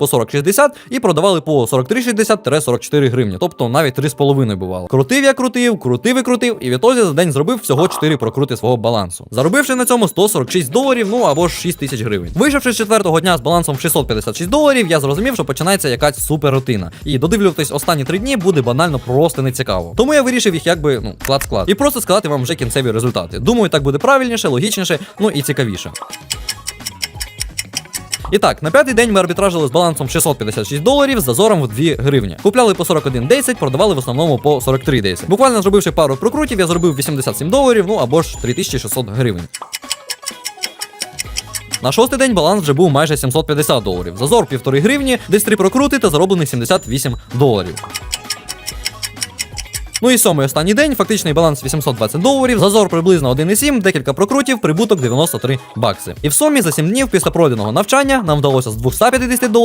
по 40-60 і продавали по 43,60-44 гривні, тобто навіть 3,5 бувало. Крутив я крутив, крутив і крутив, і відтоді за день зробив всього 4 прокрути свого балансу. Заробивши на цьому 146 доларів, ну або ж 6 тисяч гривень. Вийшовши з четвертого дня з балансом в 656 доларів, я зрозумів, що починається якась супер рутина. І додивлюватись останні три дні буде банально просто нецікаво. Тому я вирішив їх якби ну склад-склад. І просто сказати вам вже кінцеві результати. Думаю, так буде правильніше, логічніше, ну і цікавіше. І так, на п'ятий день ми арбітражили з балансом 656 доларів з зазором в 2 гривні. Купляли по 41,10, продавали в основному по 43,10. Буквально зробивши пару прокрутів, я зробив 87 доларів, ну або ж 3600 гривень. На шостий день баланс вже був майже 750 доларів. Зазор 1,5 гривні, десь 3 прокрути та зароблених 78 доларів. Ну і сьомий останній день, фактичний баланс 820 доларів, зазор приблизно 1,7, декілька прокрутів, прибуток 93 бакси. І в сумі за 7 днів після пройденого навчання нам вдалося з 250 доларів